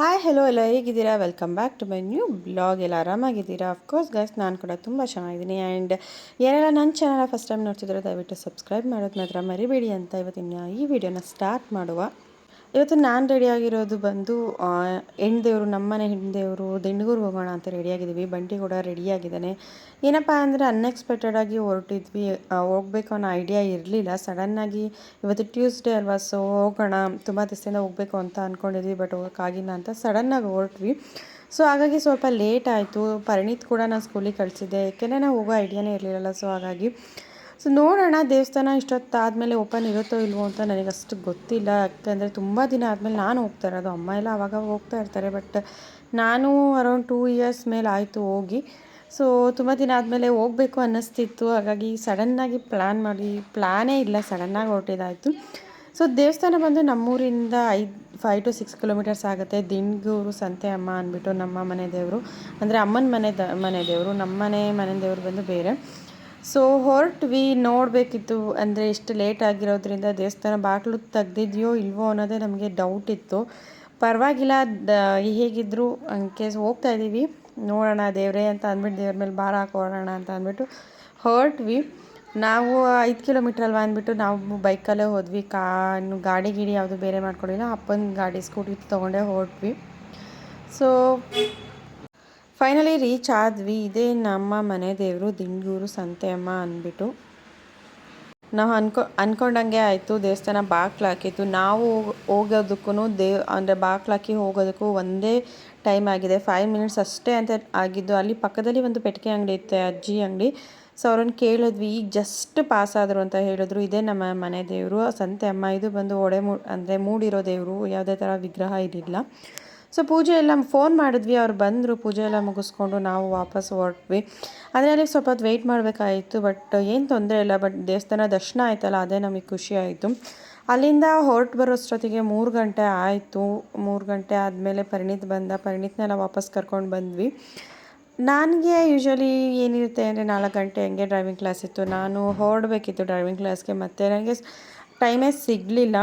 Hi hello ಎಲ್ಲ, ಹೇಗಿದ್ದೀರಾ? Welcome back to my new blog ಎಲ್ಲ ಆರಾಮಾಗಿದ್ದೀರಾ? ಅಫ್ಕೋರ್ಸ್ ಗೈಸ್ ನಾನು ಕೂಡ ತುಂಬ ಚೆನ್ನಾಗಿದ್ದೀನಿ. ಆ್ಯಂಡ್ ಯಾರೆಲ್ಲ ನನ್ನ ಚಾನಲ್ ಫಸ್ಟ್ ಟೈಮ್ ನೋಡ್ತಿದ್ರೆ ದಯವಿಟ್ಟು ಸಬ್ಸ್ಕ್ರೈಬ್ ಮಾಡೋದು ಮಾತ್ರ ಮರಿಬೇಡಿ ಅಂತ ಇವತ್ತಿನ ಈ ವಿಡಿಯೋನ ಸ್ಟಾರ್ಟ್ ಮಾಡುವ. ಇವತ್ತು ನಾನು ರೆಡಿಯಾಗಿರೋದು ಬಂದು ಹೆಣ್ದೇವರು, ನಮ್ಮನೆ ಹೆಣ್ದೇವರು, ದಿಂಡಗೂರು ಹೋಗೋಣ ಅಂತ ರೆಡಿಯಾಗಿದ್ದೀವಿ ಬಂಟಿ ಕೂಡ ರೆಡಿಯಾಗಿದ್ದಾನೆ ಏನಪ್ಪ ಅಂದರೆ ಅನ್ಎಕ್ಸ್ಪೆಕ್ಟೆಡಾಗಿ ಹೊರಟಿದ್ವಿ. ಹೋಗ್ಬೇಕು ಅನ್ನೋ ಐಡಿಯಾ ಇರಲಿಲ್ಲ. ಸಡನ್ನಾಗಿ ಇವತ್ತು ಟ್ಯೂಸ್ಡೇ ಅಲ್ವಾ ಸೊ ಹೋಗೋಣ, ತುಂಬ ದಿವಸದಿಂದ ಹೋಗಬೇಕು ಅಂತ ಅಂದ್ಕೊಂಡಿದ್ವಿ ಬಟ್ ಹೋಗೋಕ್ಕಾಗಿಲ್ಲ ಅಂತ ಸಡನ್ನಾಗಿ ಹೊರಟ್ವಿ. ಸೊ ಹಾಗಾಗಿ ಸ್ವಲ್ಪ ಲೇಟ್ ಆಯಿತು. ಪರಿಣಿತ್ ಕೂಡ ನಾನು ಸ್ಕೂಲಿಗೆ ಕಳಿಸಿದ್ದೆ. ಏಕೆಂದರೆ ನಾವು ಹೋಗೋ ಐಡಿಯಾನೇ ಇರಲಿಲ್ಲ ಸೊ ಹಾಗಾಗಿ ಸೊ ನೋಡೋಣ, ದೇವಸ್ಥಾನ ಇಷ್ಟೊತ್ತಾದಮೇಲೆ ಓಪನ್ ಇರುತ್ತೋ ಇಲ್ವೋ ಅಂತ ನನಗೆ ಅಷ್ಟು ಗೊತ್ತಿಲ್ಲ. ಯಾಕೆಂದರೆ ತುಂಬ ದಿನ ಆದಮೇಲೆ ನಾನು ಹೋಗ್ತಾ ಇರೋದು. ಅಮ್ಮ ಎಲ್ಲ ಆವಾಗ ಹೋಗ್ತಾ ಇರ್ತಾರೆ ಬಟ್ ನಾನು ಅರೌಂಡ್ ಟೂ ಇಯರ್ಸ್ ಮೇಲೆ ಆಯಿತು ಹೋಗಿ. ಸೊ ತುಂಬ ದಿನ ಆದಮೇಲೆ ಹೋಗಬೇಕು ಅನ್ನಿಸ್ತಿತ್ತು. ಹಾಗಾಗಿ ಸಡನ್ನಾಗಿ ಪ್ಲ್ಯಾನ್ ಮಾಡಿ ಪ್ಲ್ಯಾನೇ ಇಲ್ಲ ಸಡನ್ನಾಗಿ ಹೊರಟಿದ್ದಾಯಿತು. ಸೊ ದೇವಸ್ಥಾನ ಬಂದು ನಮ್ಮೂರಿಂದ ಐದು ಫೈವ್ ಟು ಸಿಕ್ಸ್ ಕಿಲೋಮೀಟರ್ಸ್ ಆಗುತ್ತೆ. ದಿಂಡ್ಗೂರು ಸಂತೆ ಅಮ್ಮ ಅಂದ್ಬಿಟ್ಟು ನಮ್ಮ ಮನೆ ದೇವರು. ಅಂದರೆ ಅಮ್ಮನ ಮನೆ ದ, ಮನೆ ದೇವರು, ನಮ್ಮ ಮನೆ ಮನೆ ದೇವರು ಬಂದು ಬೇರೆ. ಸೊ ಹೊರಟ್ವಿ ನೋಡಬೇಕಿತ್ತು, ಅಂದರೆ ಎಷ್ಟು ಲೇಟ್ ಆಗಿರೋದ್ರಿಂದ ದೇವಸ್ಥಾನ ಬಾಗಿಲು ತೆಗ್ದಿದೆಯೋ ಇಲ್ವೋ ಅನ್ನೋದೇ ನಮಗೆ ಡೌಟ್ ಇತ್ತು. ಪರವಾಗಿಲ್ಲ ಹೇಗಿದ್ದರೂ ಕೇಸ್ ಹೋಗ್ತಾ ಇದ್ದೀವಿ ನೋಡೋಣ ದೇವರೇ ಅಂತ ಅಂದ್ಬಿಟ್ಟು ದೇವ್ರ ಮೇಲೆ ಭಾರ ಹಾಕೋಣ ಅಂತ ಅಂದ್ಬಿಟ್ಟು ಹೊರಟ್ವಿ ನಾವು ಐದು ಕಿಲೋಮೀಟ್ರ್ ಅಲ್ವಾ ಅಂದ್ಬಿಟ್ಟು ನಾವು ಬೈಕಲ್ಲೇ ಹೋದ್ವಿ. ಕಾ ಗಾಡಿ ಗೀಡಿ ಯಾವುದು ಬೇರೆ ಮಾಡ್ಕೊಂಡಿಲ್ಲ ಅಪ್ಪನ ಗಾಡಿ ಸ್ಕೂಟಿ ತೊಗೊಂಡೇ ಹೊರಟ್ವಿ. ಸೊ ಫೈನಲಿ ರೀಚ್ ಆದ್ವಿ. ಇದೇ ನಮ್ಮ ಮನೆ ದೇವರು ದಿಂಡೂರು ಸಂತೆಯಮ್ಮ ಅಂದ್ಬಿಟ್ಟು. ನಾವು ಅನ್ಕೊ ಅಂದ್ಕೊಂಡಂಗೆ ಆಯಿತು. ದೇವಸ್ಥಾನ ಬಾಕ್ಲು ಹಾಕಿತ್ತು. ನಾವು ಹೋಗೋದಕ್ಕೂ ದೇವ್, ಅಂದರೆ ಬಾಕ್ಲು ಹಾಕಿ ಹೋಗೋದಕ್ಕೂ ಒಂದೇ ಟೈಮ್ ಆಗಿದೆ. ಫೈವ್ ಮಿನಿಟ್ಸ್ ಅಷ್ಟೇ ಅಂತ ಆಗಿದ್ದು, ಅಲ್ಲಿ ಪಕ್ಕದಲ್ಲಿ ಒಂದು ಪೆಟ್ಟಿಗೆ ಅಂಗಡಿ ಇತ್ತು, ಅಜ್ಜಿ ಅಂಗಡಿ. ಸೊ ಅವ್ರನ್ನ ಕೇಳಿದ್ವಿ. ಈಗ ಜಸ್ಟ್ ಪಾಸ್ ಆದರು ಅಂತ ಹೇಳಿದ್ರು. ಇದೇ ನಮ್ಮ ಮನೆ ದೇವರು ಸಂತೆ ಅಮ್ಮ ಇದು ಬಂದು ಒಡೆ ಮೂ, ಅಂದರೆ ಮೂಡಿರೋ ದೇವರು. ಯಾವುದೇ ಥರ ವಿಗ್ರಹ ಇರಲಿಲ್ಲ. ಸೊ ಪೂಜೆ ಎಲ್ಲ ಫೋನ್ ಮಾಡಿದ್ವಿ, ಅವ್ರು ಬಂದರು, ಪೂಜೆ ಎಲ್ಲ ಮುಗಿಸ್ಕೊಂಡು ನಾವು ವಾಪಸ್ ಹೊರಟ್ವಿ. ಅದರಲ್ಲಿ ಸ್ವಲ್ಪ ಹೊತ್ತು ವೆಯ್ಟ್ ಮಾಡಬೇಕಾಯಿತು ಬಟ್ ಏನು ತೊಂದರೆ ಇಲ್ಲ ಬಟ್ ದೇವಸ್ಥಾನ ದರ್ಶನ ಆಯ್ತಲ್ಲ, ಅದೇ ನಮಗೆ ಖುಷಿ ಆಯಿತು. ಅಲ್ಲಿಂದ ಹೊರಟು ಬರೋಷ್ಟೊತ್ತಿಗೆ ಮೂರು ಗಂಟೆ ಆಯಿತು. ಮೂರು ಗಂಟೆ ಆದಮೇಲೆ ಪರಿಣಿತ್ ಬಂದ, ಪರಿಣಿತ್ನೆಲ್ಲ ವಾಪಸ್ ಕರ್ಕೊಂಡು ಬಂದ್ವಿ. ನನಗೆ ಯೂಶ್ವಲಿ ಏನಿರುತ್ತೆ ಅಂದರೆ ನಾಲ್ಕು ಗಂಟೆ ಹಂಗೆ ಡ್ರೈವಿಂಗ್ ಕ್ಲಾಸ್ ಇತ್ತು. ನಾನು ಹೊರಡಬೇಕಿತ್ತು ಡ್ರೈವಿಂಗ್ ಕ್ಲಾಸ್ಗೆ ಮತ್ತು ನನಗೆ ಟೈಮೇ ಸಿಗಲಿಲ್ಲ.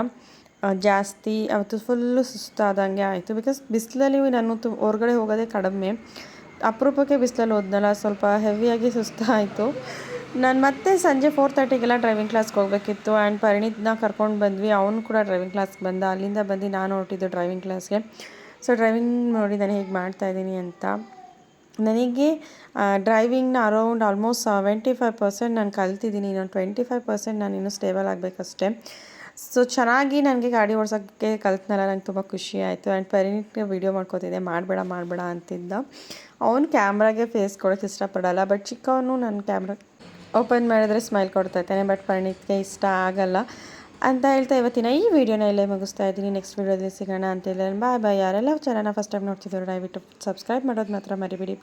ಜಾಸ್ತಿ, ಅವತ್ತು ಫುಲ್ಲು ಸುಸ್ತಾದಂಗೆ ಆಯಿತು. ಬಿಕಾಸ್ ಬಿಸಿಲಲ್ಲಿ ನಾನು ತು ಹೊರಗಡೆ ಹೋಗೋದೇ ಕಡಿಮೆ. ಅಪರೂಪಕ್ಕೆ ಬಿಸಿಲಲ್ಲಿ ಹೋದ್ನಲ್ಲ, ಸ್ವಲ್ಪ ಹೆವಿಯಾಗಿ ಸುಸ್ತಾಯಿತು ನಾನು ಮತ್ತೆ ಸಂಜೆ ಫೋರ್ ತರ್ಟಿಗೆಲ್ಲ ಡ್ರೈವಿಂಗ್ ಕ್ಲಾಸ್ಗೆ ಹೋಗಬೇಕಿತ್ತು ಆ್ಯಂಡ್ ಪರಿಣಿತನ ಕರ್ಕೊಂಡು ಬಂದ್ವಿ. ಅವನು ಕೂಡ ಡ್ರೈವಿಂಗ್ ಕ್ಲಾಸ್ಗೆ ಬಂದ. ಅಲ್ಲಿಂದ ಬಂದು ನಾನು ಹೊರಟಿದ್ದು ಡ್ರೈವಿಂಗ್ ಕ್ಲಾಸ್ಗೆ ಸೊ ಡ್ರೈವಿಂಗ್ ನೋಡಿ ನಾನು ಹೇಗೆ ಮಾಡ್ತಾಯಿದ್ದೀನಿ ಅಂತ. ನನಗೆ ಡ್ರೈವಿಂಗ್ನ around almost seventy five percent ನಾನು ಕಲ್ತಿದ್ದೀನಿ. ಇನ್ನೊಂದು ಟ್ವೆಂಟಿ ಫೈವ್ ಪರ್ಸೆಂಟ್ ನಾನು ಇನ್ನೂ ಸ್ಟೇಬಲ್ ಆಗಬೇಕಷ್ಟೇ. ಸೊ ಚೆನ್ನಾಗಿ ನನಗೆ ಗಾಡಿ ಓಡ್ಸೋಕ್ಕೆ ಕಲ್ತ್ನಲ್ಲ, ನಂಗೆ ತುಂಬ ಖುಷಿ ಆಯಿತು. ಆ್ಯಂಡ್ ಪರಿಣಿಟ್ಗೆ ವೀಡಿಯೋ ಮಾಡ್ಕೋತಿದ್ದೆ, ಮಾಡಬೇಡ ಮಾಡಬೇಡ ಅಂತಿದ್ದ. ಅವನು ಕ್ಯಾಮ್ರಾಗೆ ಫೇಸ್ ಕೊಡೋಕ್ಕೆ ಇಷ್ಟಪಡಲ್ಲ ಬಟ್ ಚಿಕ್ಕವನು ನನ್ನ ಕ್ಯಾಮ್ರಾ ಓಪನ್ ಮಾಡಿದ್ರೆ ಸ್ಮೈಲ್ ಕೊಡ್ತಾ ಇರ್ತಾನೆ ಬಟ್ ಪರಿಣಿತ್ಗೆ ಇಷ್ಟ ಆಗಲ್ಲ. ಅಂತ ಹೇಳ್ತಾ ಇವತ್ತಿನ ಈ ವಿಡಿಯೋನ ಇಲ್ಲೇ ಮುಗಿಸ್ತಾ ಇದ್ದೀನಿ. ನೆಕ್ಸ್ಟ್ ವೀಡಿಯೋದಲ್ಲಿ ಸಿಗೋಣ ಅಂತ ಹೇಳಿ ಬಾಯ್ ಬಾಯ್ ಯಾರೆಲ್ಲ ಚಾನಲ್ನ ಫಸ್ಟ್ ಟೈಮ್ ನೋಡ್ತಿದ್ರು ದಯವಿಟ್ಟು ಸಬ್ಸ್ಕ್ರೈಬ್ ಮಾಡೋದು ಮಾತ್ರ ಮರಿಬೇಡಿ.